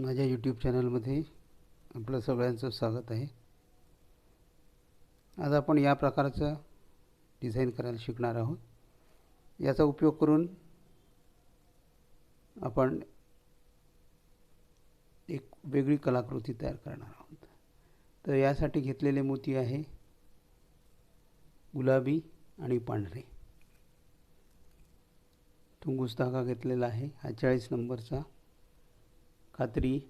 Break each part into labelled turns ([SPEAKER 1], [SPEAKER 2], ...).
[SPEAKER 1] माझ्या यूट्यूब चॅनलमध्ये आपलं सगळ्यांचं स्वागत आहे. आज आपण या प्रकारचं डिझाईन करायला शिकणार आहोत. याचा उपयोग करून आपण एक वेगळी कलाकृती तयार करणार आहोत. तर यासाठी घेतलेले मोती आहे गुलाबी आणि पांढरे. तुंगुस धागा घेतलेला आहे. हा चाळीस नंबरचा. कात्री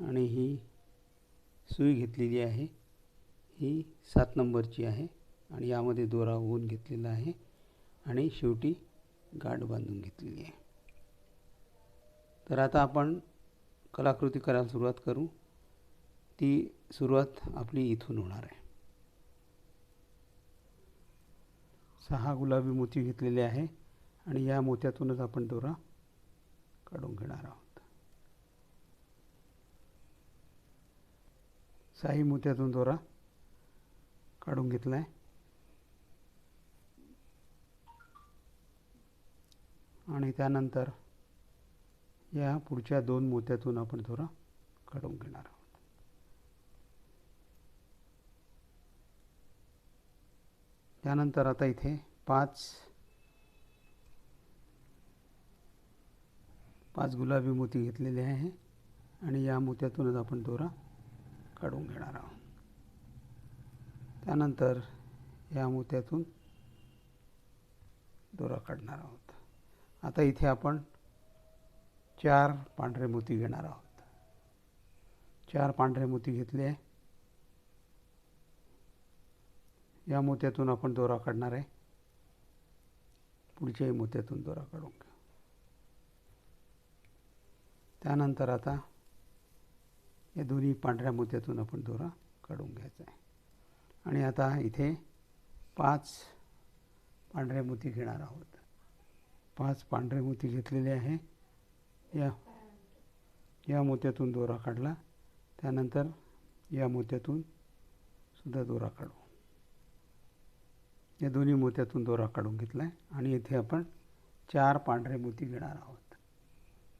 [SPEAKER 1] आणि ही सुई घेतलेली आहे. ही सात नंबरची आहे आणि यामध्ये दोरा ओवून घेतलेला आहे आणि शेवटी गाठ बांधून घेतलेली आहे. तर आता आपण कलाकृती करायला सुरुवात करू. ती सुरुवात आपली इथून होणार आहे. सहा गुलाबी मोती घेतलेले आहे आणि या मोत्यातूनच आपण दोरा काढून घेणार आहोत. साई मोत्यातून दोरा काढून घेतला आहे आणि त्यानंतर या पुढच्या दोन मोत्यातून आपण दोरा काढून घेणार आहोत. त्यानंतर आता इथे पाच पाच गुलाबी मोती घेतलेले आहे आणि या मोत्यातूनच आपण दोरा काढून घेणार आहोत. त्यानंतर या मोत्यातून दोरा काढणार आहोत. आता इथे आपण चार पांढरे मोती घेणार आहोत. चार पांढरे मोती घेतले. आहे या मोत्यातून आपण दोरा काढणार आहे. पुढच्याही मोत्यातून दोरा काढून घेऊ. त्यानंतर आता या दोन्ही पांढऱ्या मोत्यातून आपण दोरा काढून घ्यायचा आहे. आणि आता इथे पाच पांढरे मोती घेणार आहोत. पाच पांढरे मोती घेतलेले आहे. या या मोत्यातून दोरा काढला. त्यानंतर या मोत्यातून सुद्धा दोरा काढू. या दोन्ही मोत्यातून दोरा काढून घेतला आहे आणि इथे आपण चार पांढरे मोती घेणार आहोत.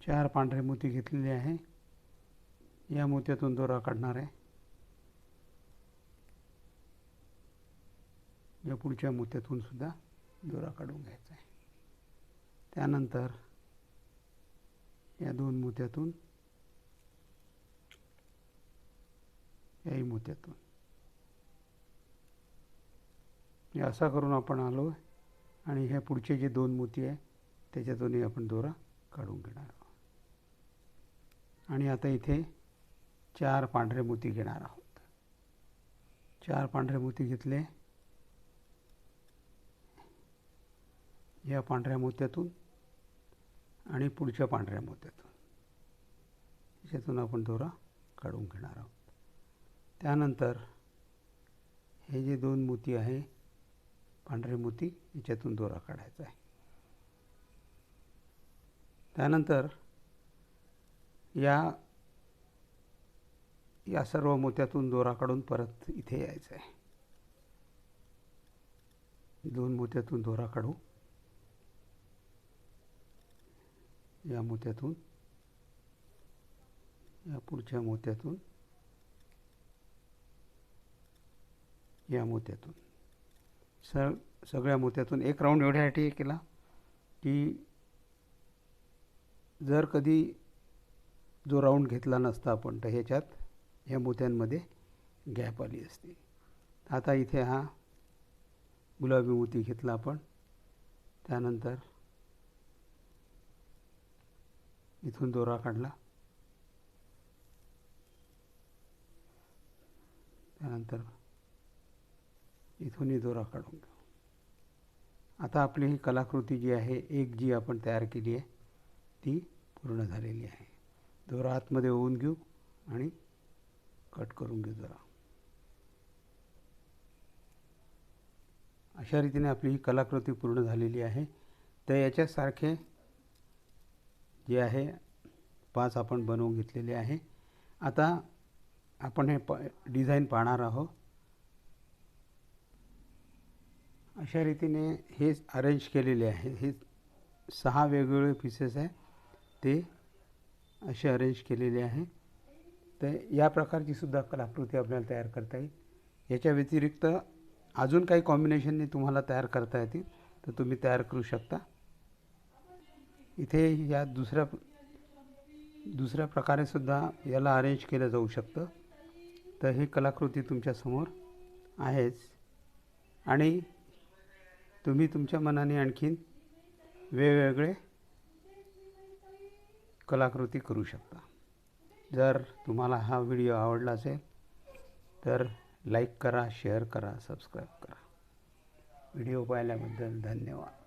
[SPEAKER 1] चार पांढरे मोती घेतलेले आहे. या मोत्यातून दोरा काढणार आहे. या पुढच्या मोत्यातून सुद्धा दोरा काढून घ्यायचा आहे. त्यानंतर या दोन मोत्यातून याही मोत्यातून. असा करून आपण आलो आणि ह्या पुढचे जे दोन मोती आहे त्याच्यातूनही आपण दोरा काढून घेणार आहोत. आणि आता इथे चार पांढरे मोती घेणार आहोत. चार पांढरे मोती घेतले. या पांढऱ्या मोत्यातून आणि पुढच्या पांढऱ्या मोत्यातून. याच्यातून आपण दोरा काढून घेणार आहोत. त्यानंतर हे जे दोन मोती आहे पांढरे मोती याच्यातून दोरा काढायचा आहे. त्यानंतर या या सर्व मोत्यातून दोरा काढून परत इथे यायचं आहे दोन मोत्यातून दोरा काढू. या मोत्यातून या पुढच्या मोत्यातून या मोत्यातून. सर सगळ्या मोत्यातून एक राऊंड एवढ्यासाठी केला की जर कधी जो राऊंड घेतला नसता आपण तर ह्याच्यात ह्या मोत्यांमध्ये गॅप आली असते. आता इथे हा गुलाबी मोती घेतला आपण. त्यानंतर इथून दोरा काढला. त्यानंतर इथूनही दोरा काढून घेऊ. आता आपली ही कलाकृती जी आहे एक जी आपण तयार केली आहे ती पूर्ण झालेली आहे. दोरा आतमध्ये होऊन घेऊ आणि कट करून घेऊ जरा. अशा रीतीने आपली ही कलाकृती पूर्ण झालेली आहे. तर याच्यासारखे जे आहे पाच आपण बनवून घेतलेले आहे. आता आपण हे प डिझाईन पाहणार आहोत. अशा रीतीने हे अरेंज केलेले आहे. हे सहा वेगवेगळे पीसेस आहे. ते असे अरेंज केलेले आहे. तर या प्रकारची सुद्धा कलाकृती आपल्याला तयार करता येईल. याच्या व्यतिरिक्त अजून काही कॉम्बिनेशनने तुम्हाला तयार करता येतील तर तुम्ही तयार करू शकता. इथे या दुसऱ्या दुसऱ्या प्रकारे सुद्धा याला अरेंज केलं जाऊ शकतं. तर ही कलाकृती तुमच्यासमोर आहेच. आणि तुम्ही तुमच्या मनाने आणखीन वेगवेगळे कलाकृती करू शकता. जर तुम्हाला हा व्हिडिओ आवडला असेल तर लाईक करा शेअर करा सबस्क्राईब करा. व्हिडिओ पाहिल्याबद्दल धन्यवाद.